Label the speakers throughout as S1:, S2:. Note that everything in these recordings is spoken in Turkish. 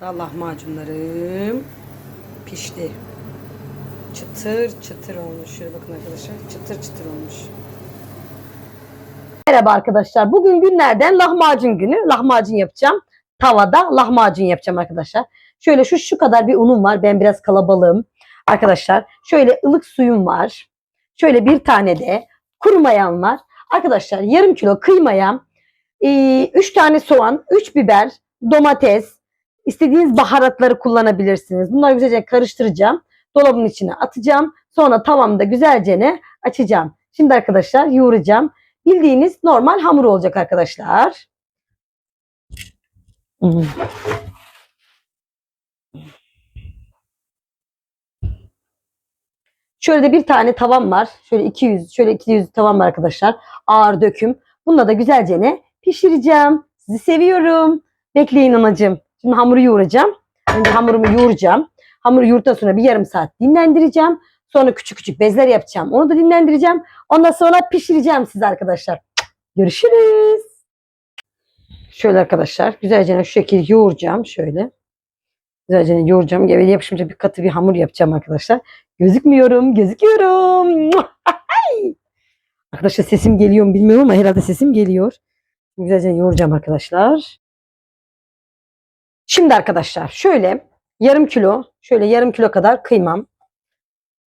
S1: Daha lahmacunlarım pişti. Çıtır çıtır olmuş. Şöyle bakın arkadaşlar. Çıtır çıtır olmuş. Merhaba arkadaşlar. Bugün günlerden lahmacun günü. Lahmacun yapacağım. Tavada lahmacun yapacağım arkadaşlar. Şöyle şu şu kadar bir unum var. Ben biraz kalabalığım. Arkadaşlar şöyle ılık suyum var. Şöyle bir tane de kuru mayam var. Arkadaşlar yarım kilo kıymaya, 3 tane soğan, 3 biber, domates, istediğiniz baharatları kullanabilirsiniz. Bunları güzelce karıştıracağım. Dolabın içine atacağım. Sonra tavamda güzelce ne açacağım. Şimdi arkadaşlar yoğuracağım. Bildiğiniz normal hamur olacak arkadaşlar. Hmm. Şöyle de bir tane tavam var. Şöyle 200, şöyle 200 tavam var arkadaşlar. Ağır döküm. Bununla da güzelce ne pişireceğim. Sizi seviyorum. Bekleyin anacığım. Şimdi hamuru yoğuracağım. Önce hamurumu yoğuracağım. Hamuru yoğurduktan sonra bir yarım saat dinlendireceğim. Sonra küçük küçük bezler yapacağım. Onu da dinlendireceğim. Ondan sonra pişireceğim size arkadaşlar. Görüşürüz. Şöyle arkadaşlar güzelce şu şekilde yoğuracağım. Şöyle. Güzelce yoğuracağım. Geveli yapışınca bir katı bir hamur yapacağım arkadaşlar. Gözükmüyorum. Gözüküyorum. arkadaşlar sesim geliyor mu bilmiyorum ama herhalde sesim geliyor. Güzelce yoğuracağım arkadaşlar. Şimdi arkadaşlar şöyle yarım kilo, şöyle yarım kilo kadar kıymam.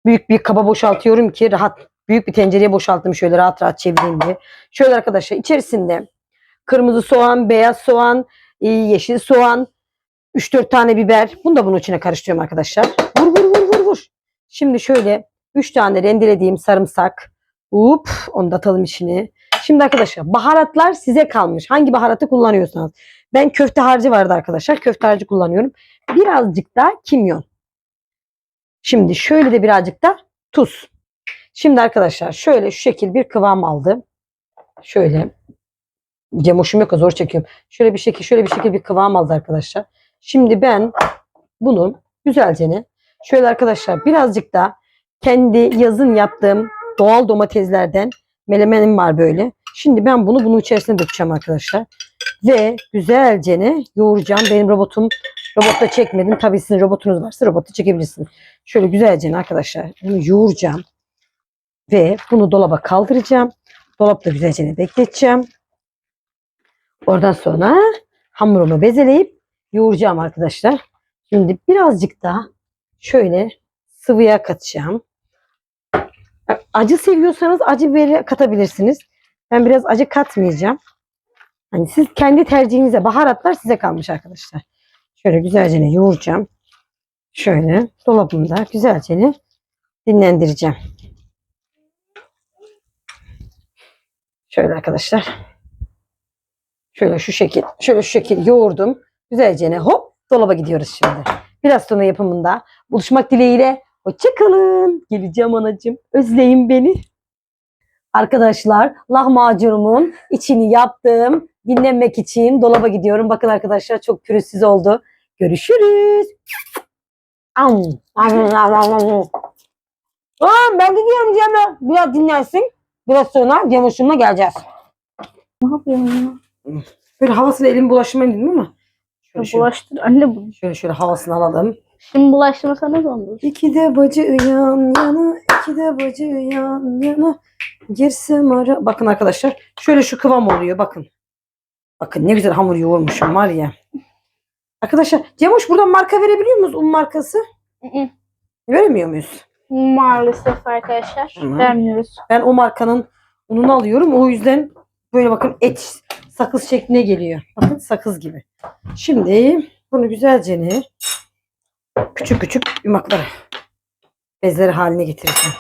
S1: Büyük bir kaba boşaltıyorum ki rahat büyük bir tencereye boşalttım şöyle rahat rahat çevireyim diye. Şöyle arkadaşlar içerisinde kırmızı soğan, beyaz soğan, e, yeşil soğan, 3-4 tane biber. Bunu da bunun içine karıştırıyorum arkadaşlar. Vur vur vur vur vur. Şimdi şöyle 3 tane rendelediğim sarımsak. Up, onu da atalım içine. Şimdi arkadaşlar baharatlar size kalmış. Hangi baharatı kullanıyorsanız. Ben köfte harcı vardı arkadaşlar. Köfte harcı kullanıyorum. Birazcık da kimyon. Şimdi şöyle de birazcık da tuz. Şimdi arkadaşlar şöyle şu şekil bir kıvam aldı. Şöyle. Cemoşum yok zor çekiyorum. Şöyle bir şekil şöyle bir şekil bir kıvam aldı arkadaşlar. Şimdi ben bunu güzelce? Şöyle arkadaşlar birazcık da kendi yazın yaptığım doğal domateslerden melemenim var böyle. Şimdi ben bunu bunun içerisine dökeceğim arkadaşlar. Ve güzelce ne yoğuracağım. Benim robotum robotta çekmedim. Tabii sizin robotunuz varsa robotta çekebilirsiniz. Şöyle güzelce arkadaşlar bunu yoğuracağım. Ve bunu dolaba kaldıracağım. Dolapta güzelce bekleteceğim. Oradan sonra hamurumu bezeleyip yoğuracağım arkadaşlar. Şimdi birazcık daha şöyle sıvıya katacağım. Acı seviyorsanız acı biberi katabilirsiniz. Ben biraz acı katmayacağım. Hani siz kendi tercihinize baharatlar size kalmış arkadaşlar. Şöyle güzelce yoğuracağım. Şöyle dolabımda güzelce dinlendireceğim. Şöyle arkadaşlar. Şöyle şu şekil, şöyle şu şekil yoğurdum. Güzelce hop dolaba gidiyoruz şimdi. Biraz sonra yapımında buluşmak dileğiyle. Hoşçakalın. Geleceğim anacığım. Özleyin beni. Arkadaşlar lahmacunumun içini yaptım. Dinlenmek için dolaba gidiyorum. Bakın arkadaşlar çok pürüzsüz oldu. Görüşürüz. Am. Aa, ben gidiyorum Cemre. Biraz dinlensin. Biraz sonra Cemoş'umla geleceğiz.
S2: Ne yapıyorsun ya?
S1: Böyle havasına elim bulaşmayın dedim ama. Şöyle, şöyle,
S2: Bulaştır anne bunu.
S1: şöyle, şöyle havasını alalım.
S2: Şimdi bulaştırmasana dondur.
S1: İki de bacı yan yana, iki de bacı yan yana. Girsem ara. Bakın arkadaşlar şöyle şu kıvam oluyor bakın. Bakın ne güzel hamur yoğurmuşum var ya. Arkadaşlar Cemoş buradan marka verebiliyor muyuz? Un markası. Veremiyor muyuz?
S2: Maalesef arkadaşlar.
S1: Hı.
S2: Vermiyoruz.
S1: Ben o markanın ununu alıyorum. O yüzden böyle bakın et sakız şekline geliyor. Bakın sakız gibi. Şimdi bunu güzelce ne? Küçük küçük yumakları bezleri haline getireceğim.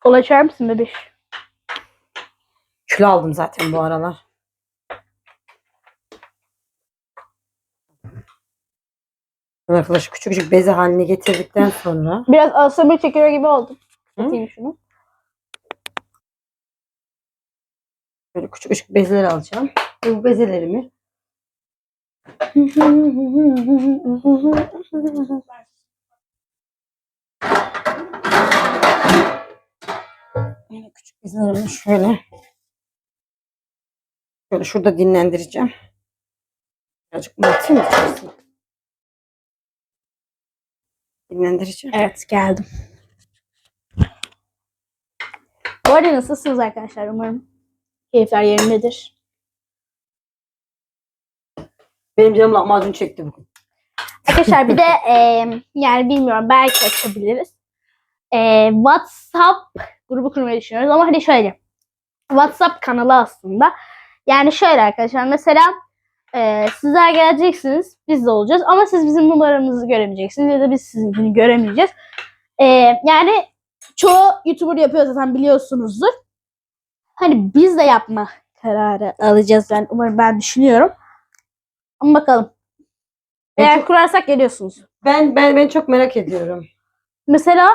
S2: Kol açar mısın bebiş?
S1: Kilo aldım zaten bu aralar. Arkadaşlar küçük küçük beze haline getirdikten sonra
S2: Biraz asabır çekiyor gibi oldum.
S1: Hı?
S2: Atayım şunu.
S1: böyle küçük küçük bezeler alacağım. Ve bu bezelerimi Yine küçük bezelerimi şöyle Şöyle şurada dinlendireceğim. Birazcık unutayım içerisine? Dinlendireceğim.
S2: Evet geldim. Bu arada nasılsınız arkadaşlar? Umarım keyifler yerindedir.
S1: Benim canım lahmacun çekti bugün.
S2: Arkadaşlar bir de e, yani bilmiyorum belki açabiliriz. E, WhatsApp grubu kurmayı düşünüyoruz ama hani şöyle WhatsApp kanalı aslında. Yani şöyle arkadaşlar mesela e, sizler geleceksiniz biz de olacağız ama siz bizim numaramızı göremeyeceksiniz ya da biz sizinkini göremeyeceğiz. E, yani çoğu YouTuber yapıyor zaten biliyorsunuzdur. Hani biz de yapma kararı alacağız yani umarım ben düşünüyorum. Ama bakalım.
S1: Ben
S2: Eğer
S1: çok-
S2: kurarsak geliyorsunuz.
S1: Ben ben ben çok merak ediyorum.
S2: Mesela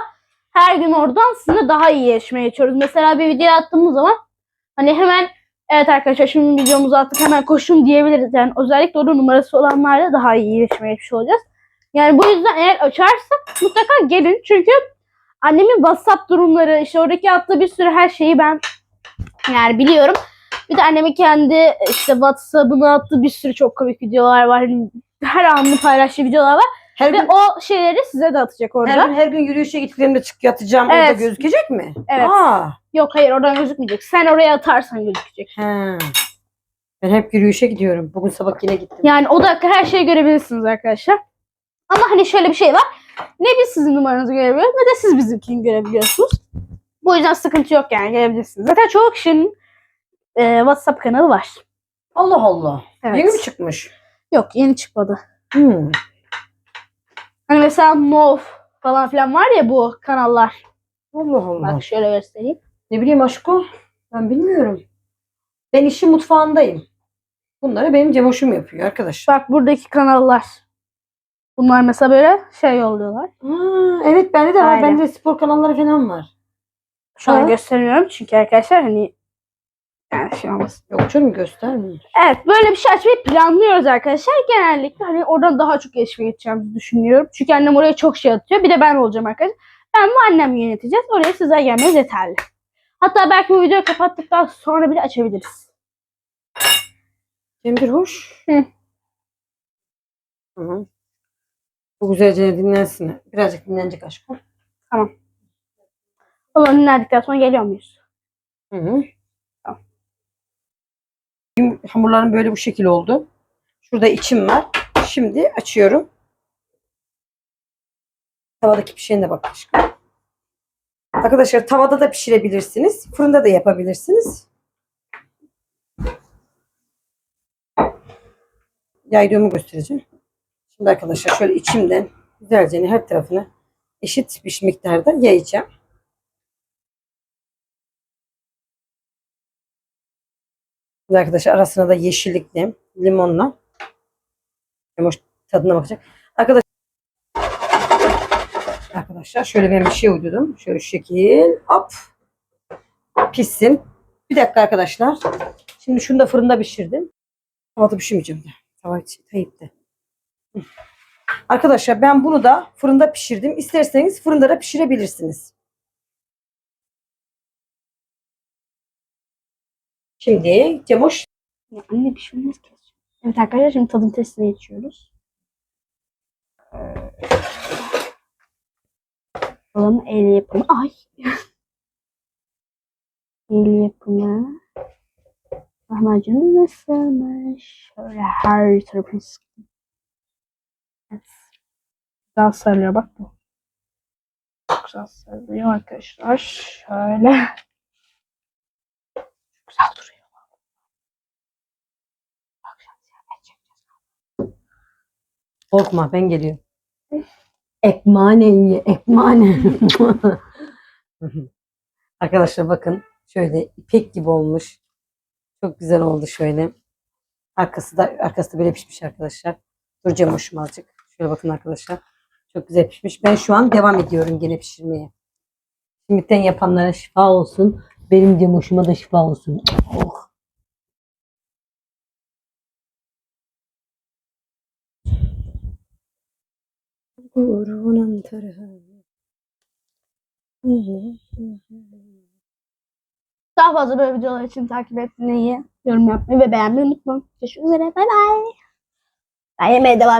S2: her gün oradan sizinle daha iyi yarışmaya geçiyoruz. Mesela bir video attığımız zaman hani hemen evet arkadaşlar şimdi videomuzu attık hemen koşun diyebiliriz. Yani özellikle orada numarası olanlarla daha iyi yarışmaya geçmiş olacağız. Yani bu yüzden eğer açarsak mutlaka gelin. Çünkü annemin WhatsApp durumları işte oradaki attığı bir sürü her şeyi ben yani biliyorum. Bir de annemin kendi işte WhatsApp'ına attığı bir sürü çok komik videolar var. Hani her anını paylaştığı videolar var.
S1: Her
S2: Ve
S1: gün,
S2: o şeyleri size de atacak orada.
S1: her gün her gün yürüyüşe gittiklerimde çık yatacağım orada
S2: Evet.
S1: gözükecek mi?
S2: Evet.
S1: Aa,
S2: Yok hayır oradan gözükmeyecek. Sen oraya atarsan gözükecek.
S1: he. Ben hep yürüyüşe gidiyorum. Bugün sabah yine gittim.
S2: Yani o dakika her şeyi görebilirsiniz arkadaşlar. Ama hani şöyle bir şey var. Ne biz sizin numaranızı görebiliyoruz ne de siz bizimkini görebiliyorsunuz. Bu yüzden sıkıntı yok yani görebilirsiniz. Zaten çoğu kişinin e, WhatsApp kanalı var.
S1: Allah Allah.
S2: Evet.
S1: Yeni mi çıkmış?
S2: Yok yeni çıkmadı.
S1: Hmm.
S2: Hani mesela Nov falan filan var ya bu kanallar.
S1: Allah Allah.
S2: Bak şöyle göstereyim.
S1: Ne bileyim aşko. Ben bilmiyorum. Ben işin mutfağındayım. Bunları benim Cemoş'um yapıyor arkadaşlar.
S2: Bak buradaki kanallar. Bunlar mesela böyle şey yolluyorlar.
S1: Aa, evet bende de var.
S2: Aynen.
S1: Bende de spor kanalları falan var.
S2: Şu an
S1: Ha.
S2: göstermiyorum çünkü arkadaşlar hani yani şey olmasın.
S1: Yok canım göstermiyor.
S2: Evet böyle bir şey açmayı planlıyoruz arkadaşlar. Genellikle hani oradan daha çok gelişme geçeceğimizi düşünüyorum. Çünkü annem oraya çok şey atıyor. Bir de ben olacağım arkadaşlar. Ben ve annem yöneteceğiz. Oraya sizler gelmeniz yeterli. Hatta belki bu videoyu kapattıktan sonra bile açabiliriz.
S1: Cemdir hoş.
S2: Hı.
S1: Hı. Bu güzelce dinlensin. Birazcık dinlenecek aşkım.
S2: O zaman dinlendikten sonra geliyor muyuz?
S1: Hı hı. Hamurlarım böyle bu şekil oldu. Şurada içim var. Şimdi açıyorum. Tavadaki pişene bak aşkım. Arkadaşlar tavada da pişirebilirsiniz. Fırında da yapabilirsiniz. Yaydığımı göstereceğim. Şimdi arkadaşlar şöyle içimden güzelce her tarafını eşit bir miktarda yayacağım. Arkadaşlar arasına da yeşillikle, limonla Yumuş tadına bakacak. Arkadaşlar Arkadaşlar şöyle ben bir şey uydurdum. Şöyle şekil. Hop. Pişsin. Bir dakika arkadaşlar. Şimdi şunu da fırında pişirdim. Tavada pişirmeyeceğim de. Tava. Arkadaşlar ben bunu da fırında pişirdim. İsterseniz fırında da pişirebilirsiniz. Şimdi Cemoş
S2: Ya anne bir şey olmaz ki. Evet arkadaşlar şimdi tadım testine geçiyoruz. Bakalım el yapımı. Ay. el yapımı. Lahmacun nasılmış? Şöyle her tarafını sıktım. Evet. Güzel sarılıyor bak bu. Çok güzel sarılıyor arkadaşlar. Şöyle. Çok güzel duruyor.
S1: Korkma ben geliyorum. Ekmane ye, ekmane. Arkadaşlar bakın şöyle ipek gibi olmuş. Çok güzel oldu şöyle. Arkası da arkası da böyle pişmiş arkadaşlar. Duracağım hoşuma azıcık. Şöyle bakın arkadaşlar. Çok güzel pişmiş. Ben şu an devam ediyorum gene pişirmeye. Şimdiden yapanlara şifa olsun. Benim Cemoş'uma da şifa olsun. Oh. Tarafı.
S2: Daha fazla böyle videolar için takip etmeyi, yorum yapmayı ve beğenmeyi unutmayın. Görüşmek üzere. Bay bay. Ben yemeğe devam